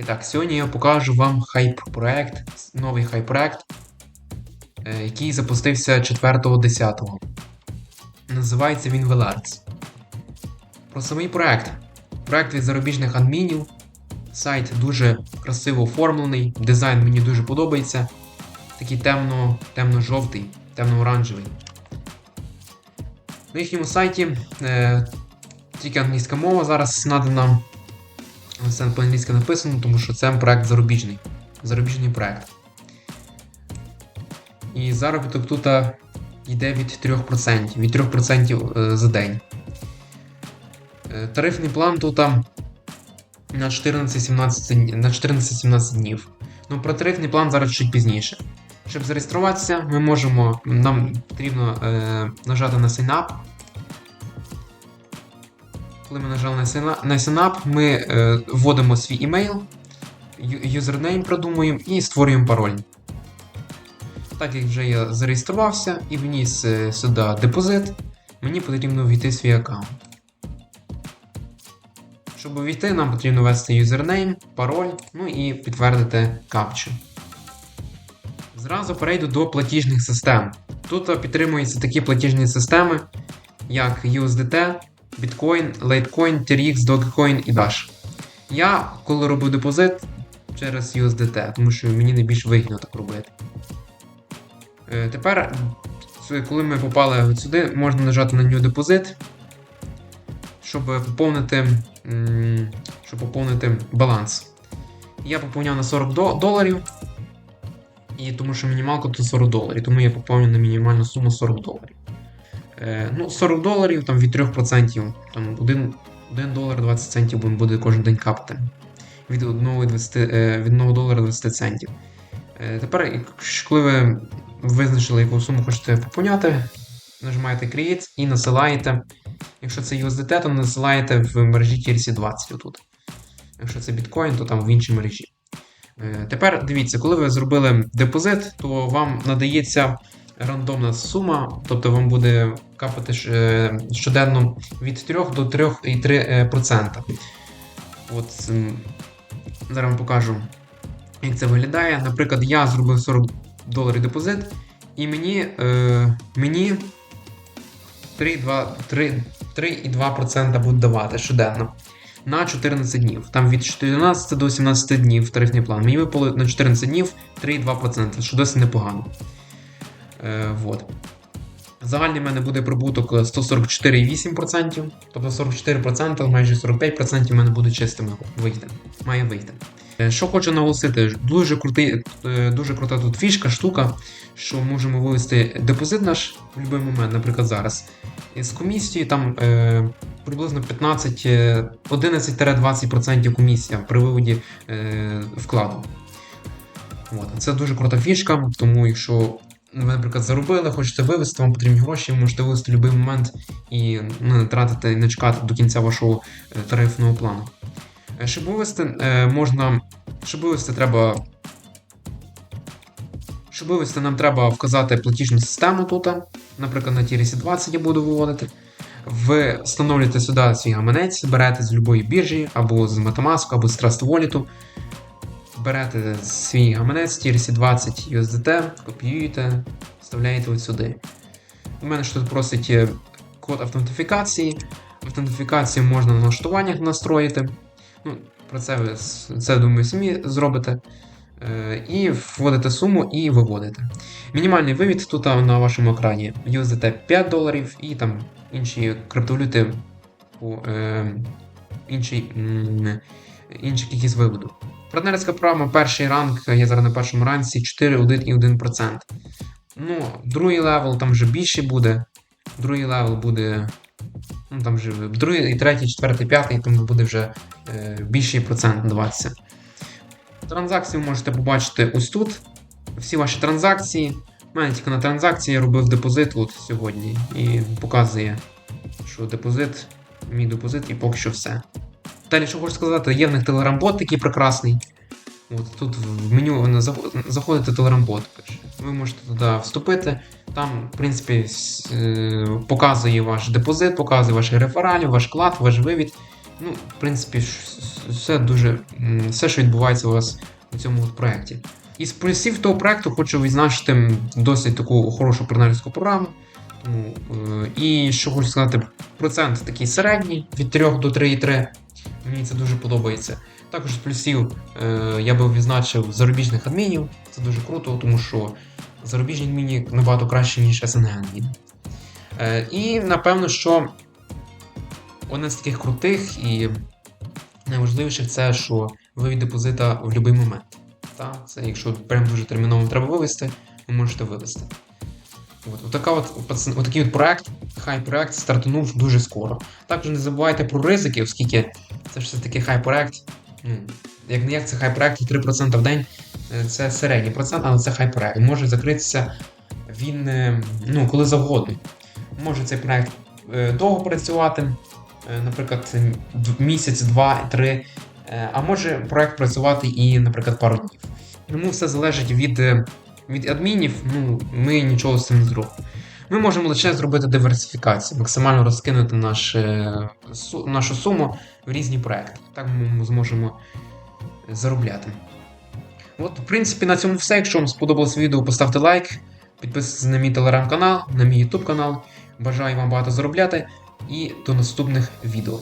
І так, сьогодні я покажу вам хайп-проект, новий хайп-проект, е, який запустився 4.10. Називається він Velarts. Про самий проект. Проект від зарубіжних адмінів. Сайт дуже красиво оформлений, дизайн мені дуже подобається. Такий темно, темно-жовтий, темно-оранжевий. На їхньому сайті е, тільки англійська мова зараз надана. Все по-англійськи написано, тому що це проект зарубіжний. Зарубіжний проект. І заробіток тут йде від 3%. Від 3% е, за день. Е, Тарифний план тут на 14-17 на 14-17 днів. Ну, про тарифний план зараз чуть пізніше. Щоб зареєструватися, ми можемо. Нам потрібно е, нажати на Sign Up. Коли ми нажали на Sign- Up, ми е, вводимо свій ю- юзернейм продумуємо і створюємо пароль. Так як вже я зареєструвався і вніс е, сюди депозит, мені потрібно ввійти свій аккаунт. Щоб увійти, нам потрібно ввести юзернейм, пароль, ну і підтвердити капчу. Зразу перейду до платіжних систем. Тут підтримуються такі платіжні системи, як USDT, Bitcoin, Litecoin, TRX, Dogecoin і Dash. Я, коли робив депозит через USDT, тому що мені найбільш вигідно так робити. Е, Тепер, коли ми попали сюди, можна нажати на New Deposit, щоб поповнити, щоб поповнити баланс. Я поповняв на 40 доларів. І тому що мінімалка тут 40 доларів, тому я поповню на мінімальну суму 40 доларів. Е, ну, 40 доларів там від 3%, там 1, 1 долар 20 центів буде- кожен день капати. Від 1, 20, е, від 1 долара 20 центів. Е, тепер, коли ви визначили, яку суму хочете поповняти, нажимаєте Create і насилаєте. Якщо це USDT, то насилаєте в мережі TRC20 отут. Якщо це біткоін, то там в іншій мережі. Тепер дивіться, коли ви зробили депозит, то вам надається рандомна сума, тобто вам буде капати е, щоденно від 3 до 3,3%. От зараз вам покажу, як це виглядає. Наприклад, я зробив 40 доларів депозит, і мені, е, мені 3,2 3 3,2% будуть давати щоденно на 14 днів. Там від 14 до 17 днів тарифний план. Мені випало на 14 днів 3,2%, що досить непогано. Е, вот. Загальний в мене буде прибуток 144,8%, тобто 44%, майже 45% в мене буде чистими вийти. Має вийти. Е, Що хочу наголосити, дуже крутий, е, дуже крута тут фішка, штука, що можемо вивести депозит наш в будь-який момент, наприклад, зараз. З комісією там е, приблизно 15, е, 11-20% комісія при виводі е, вкладу. От. Це дуже крута фішка, тому якщо ви, наприклад, заробили, хочете вивести, вам потрібні гроші, ви можете вивести в будь-який момент і ну, не тратити, не чекати до кінця вашого е, тарифного плану. Е, Щоб вивести, е, можна. Щоб вивести, треба. Щоб вивести, нам треба вказати платіжну систему тут. Наприклад, на TRC 20 я буду виводити. Ви встановлюєте сюди свій гаманець, берете з будь-якої біржі, або з Metamask, або з Trust Wallet. Берете свій гаманець TRC 20 USDT, копіюєте, вставляєте от сюди. У мене ж тут просить е, код автентифікації. Автентифікацію можна на налаштуваннях настроїти. Ну, Про це ви це, думаю, самі зробите. Е, І вводите суму і виводите. Мінімальний вивід тут на вашому екрані USDT 5 доларів і там інші криптовалюти по е, інший кількість виводу. Партнерська програма, перший ранг, я зараз на першому ранці 4, 1 і 1%. Ну, другий левел там вже більше буде. Другий левел буде. Ну, там вже другий, і третій, четвертий, п'ятий, тому буде вже е, більший процент даватися. Транзакції ви можете побачити ось тут. Всі ваші транзакції. У мене тільки на транзакції я робив депозит от сьогодні. І показує, що депозит, мій депозит, і поки що все. Далі, що хочу сказати, є в них телеграм-бот такий прекрасний. От тут в меню заходите телеграм-бот. Ви можете туди вступити. Там, в принципі, е, показує ваш депозит, показує ваші рефералі, ваш вклад, ваш вивід. Ну, в принципі, все дуже. все, що відбувається у вас у цьому проєкті. Із плюсів того проєкту хочу відзначити досить таку хорошу партнерську програму. Тому, е, і що хочу сказати, процент такий середній від 3 до 3,3. Мені це дуже подобається. Також з плюсів е, я би відзначив зарубіжних адмінів. Це дуже круто, тому що зарубіжні адміни набагато краще, ніж СНГ адміни. Е, і напевно, що одне з таких крутих і найважливіших це, що вивід депозита в будь-який момент. Та, це якщо прям дуже терміново треба вивести, ви можете вивести. От, отака от, отакий от проект, хай проект стартанув дуже скоро. Також не забувайте про ризики, оскільки це все-таки хай проект. Ну, як не як це хай проект, 3% в день е, це середній процент, але це хай проект. Може закритися він е, ну, коли завгодно. Може цей проект е, довго працювати, наприклад, місяць, два, три. А може проект працювати і, наприклад, пару днів. Тому все залежить від, від адмінів, ну, ми нічого з цим не зробимо. Ми можемо лише зробити диверсифікацію, максимально розкинути наш, су- нашу суму в різні проекти. Так ми зможемо заробляти. От, в принципі, на цьому все. Якщо вам сподобалось відео, поставте лайк, підписуйтесь на мій телеграм-канал, на мій YouTube канал. Бажаю вам багато заробляти і до наступних відео.